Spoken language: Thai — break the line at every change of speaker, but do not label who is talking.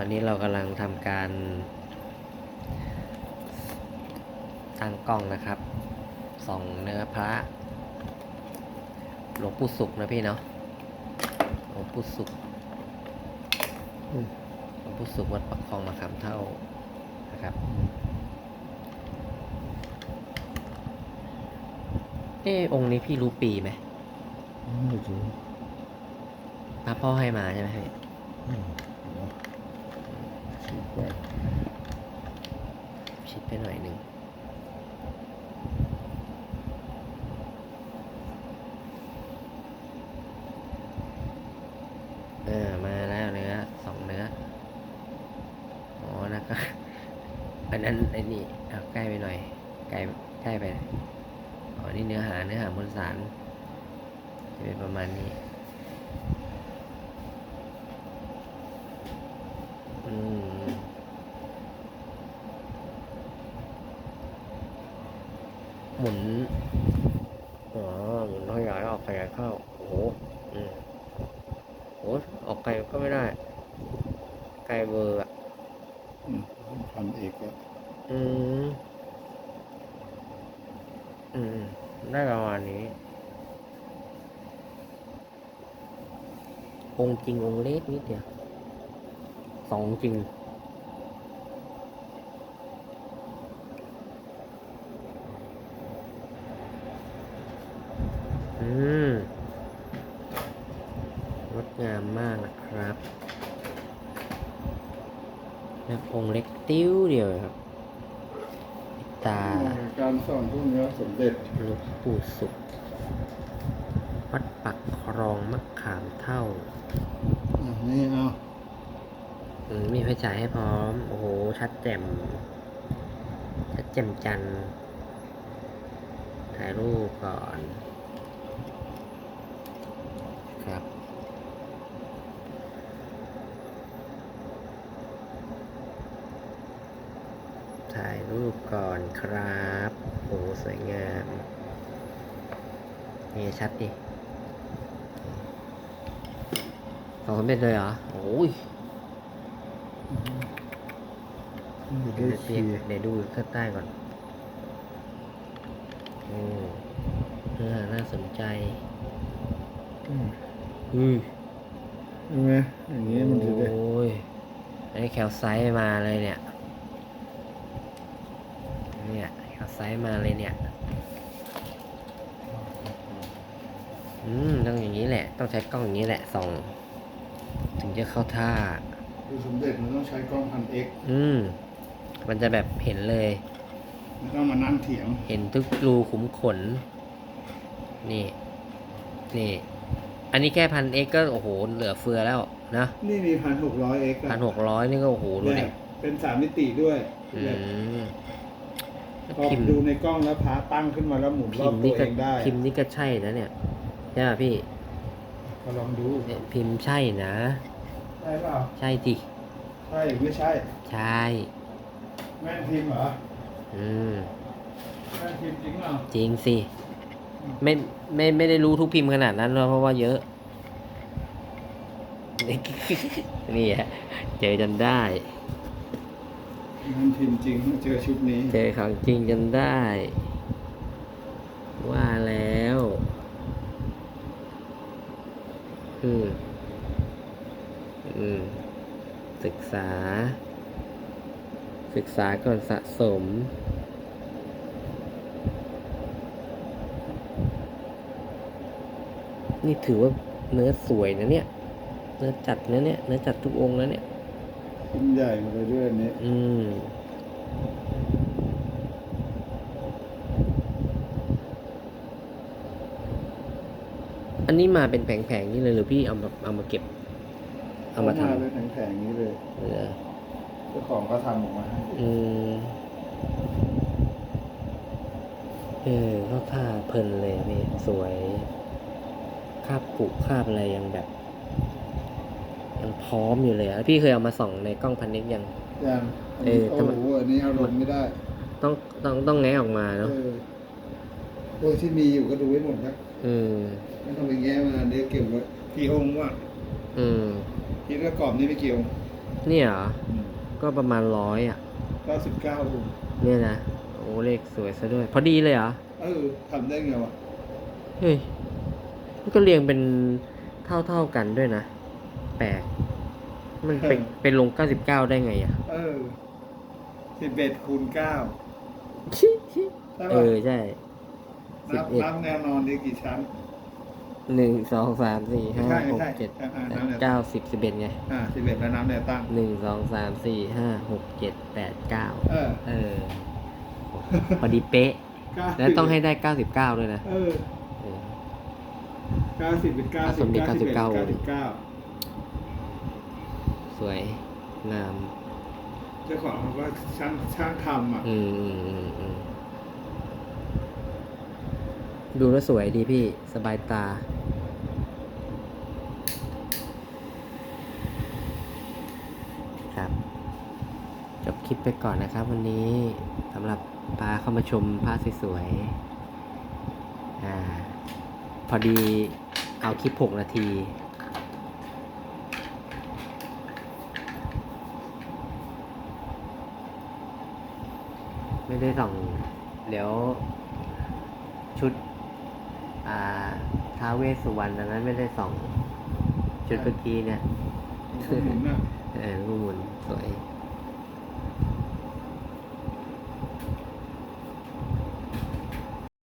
อนนี้เรากำลังทำการตั้งกล้องนะครับส่องเนื้อพระหลวงปู่สุขนะพี่เนาะหลวงปู่สุขอืมหลวงปู่สุขวัดปักคลองมาคำเท่านะครับเออองค์นี้พี่รู้ปีไหม
ไม่รู้
พระพ่อให้มาใช่ไหมพี่
อืมเดี๋ยวคิดว่า
ชิดไปหน่อยหนึ่งเออมาแล้วเนื้อสองเนื้ออ๋อนะครับอันนั้นไอ้นี่เอาใกล้ไปหน่อยใกล้ใกล้ไปอ๋อนี่เนื้อหาเนื้อหามวลสารจะเป็นประมาณนี้ หมุนอ๋อหมุนขยายออกขยายเข้าโอ้โหอืมโอ้ออกไกลก็ไม่ได้ ไกลเบอร์อะ
อืมพันเอกก็
อืมอืมได้ประมาณนี้ องค์จริงองค์เล็กนิดเดียวสองจริง อืมงดงามมากนะครับแล้ว องค์เล็กติ้วเดียวเลยครับปิดตา
การสอนพวกเนี้ยสมเด็จ
หลวงปู่สุขวัดปักครองมะขามเท่า
อะนี่เอา
อืมมีไฟฉายให้พร้อม โอ้โห ชัดแจ่ม ชัดแจ่มจันทร์ถ่ายรูปก่อน ครับ ถ่ายรูปก่อนครับโอ้สวยงามนี่ชัดดิสองสมเด็จเลยเหรอโอ้ย
นี่
เดี๋
ได้
ยว
เชียร์
เดี๋ยวดูข้างใต้ก่อนโอ้เนื้อหาน่าสนใจ
อืม
อืม
ใช่ไหมอย่างนี้มันจะได้
โอ้ยอันนี้แคลไซต์มาเลยเนี่ย เนี่ยแคลไซต์มาเลยเนี่ย อืม ต้องอย่างนี้แหละ ต้องใช้กล้องอย่างนี้แหละส่อง ถึงจะเข้าท่า
ดูสมเด็จมันต้องใช้กล้องพันเอก
อืม มันจะแบบเห็นเลย
ไม่ต้องมานั่งเถียง
เห็นทุกรูขุมขน นี่ นี่ อันนี้แค่พันเอ็กก็โอ้โห เหลือเฟือแล้วนะ
นี่มีพันหกร้อยเอก
พันหกร้อยนี่ก็โอ้โหดูดิ
เป็นสามมิติด้วย
อืม
พอ
พิมพ์
ดูในกล้องแล้วพาตั้งขึ้นมาแล้วหมุนร
พิ
อบ
มพ์
ตั
นี่
ว
ก็
เองได้
พิมพ์นี่ก็ใช่นะเนี่ยใช่ป่ะพี่
ก็ลองดู
เนี่ยพิมพ์ใช่นะ
ใช่เปล่า
ใช่ดิ
ใช่หรือไม่ใช่
ใช่
แม่นพิมพ์เหรอ
อืม
แม่นพิมพ์จริงเหรอ
จริงสิไม่ไม่ไม่ได้รู้ทุกพิมพ์ขนาดนั้นหรอกเพราะว่าเยอะ นี่ฮะเจอจนได้
แม่นพิมพ์จริงเมื่อเจอชุดนี้
เจอของจริงจนได้ ว่าแล้วอืมอืมศึกษา ศึกษาก่อนสะสมนี่ถือว่าเนื้อสวยนะเนี่ย เนื้อจัดนะเนี่ย เนื้อจัดทุกองค์แล้วเนี่ย
พิมพ์ใหญ่มาเลยด้วยอันนี้
อืมอันนี้มาเป็นแผงๆนี่เลยหรือพี่เอามาเอามาเก็บ เอามาท
เป็นแผงๆนี้เลยำ
เออ
เจ้าของก็ทำออกมาให้
อืมเออเข้าท่าเพลินเลยอะพี่สวยคาบกุคาบอะไรยังแบบ ยังพร้อมอยู่เลยอะพี่เคยเอามาส่องในกล้องพันนิกยัง
อย่างอัน
เอ
นี้
อ
โอ้
ทำไม
โหอันนี้เอาลงไม่ได้
ต้องต้องต้องแงะออกมา
เอ
เนาะ
อพวกที่มีอยู่ก็ดูไว้หมดนะ
อืม
ไม่ต้องไปแง้มาเดี๋ยวเก็บไว้กี่องค์วะ
อืม
ที่กระกรอบนี่ไม่กี่องค์
เนี่ยเหรอก็ประมาณร้อยอะ
เก้าสิบเก้าลุง
เนี่ยนะ โอ้เลขสวยซะด้วย พอดีเลยเหรอ
เออทำได้ไงวะ
เฮ้ยมันก็เรียงเป็นเท่าเท่าๆกันด้วยนะแปลกมันเป็นเป็นลง99ได้ไงอะ
เออสิบเอ็ดคูณเก้าใช่
เอ
ป่ะ
อใช่
นับ
11
นับแนวนอนดีกี่ชั้น
หนึ่งสองสามสี่ห้า
ไม่ใช่
หก
ไม่ใช่
เจ็ด
อ่า
แป
อ่า
ด
นั่นแหละ
เก้าสิบสิบเอ็ดไง
อ่าสิบเอ็ดแล้วน้ำแนวตั้ง
หนึ่งสองสามสี่ห้าหกเจ็ดแปดเก้า
เออ
เออ พอดีเป๊ะ
เก้า
แล้วต้องให้ได้เก้าสิบเก้าด้วยนะ
เออ
เออ
เก้าสิบเป็นเก้า
อะ
สิ
ส
บ
มเด็จ
เก้าสิบเอ็ด
เก้า
เก้า
สิ
สิ
บบเก้า
เก้า
สวยงาม
เจ้าของเขาก็ช่างช่างทำอะ
อืมอืมอืมอืมดูแล้วสวยดีพี่สบายตา ครับจบคลิปไปก่อนนะครับ วันนี้สำหรับพาเข้ามาชมพระสวยๆอ่า พอดีเอาคลิป 6 นาที ไม่ได้ส่องเดี๋ยวชุดอ่าท้าวเวสสุวรรณอันนั้นไม่ได้ส่อง ชุดเมื่อกี้เนี่ย
หมุนอะ
เออลูกหมุนสวย
เ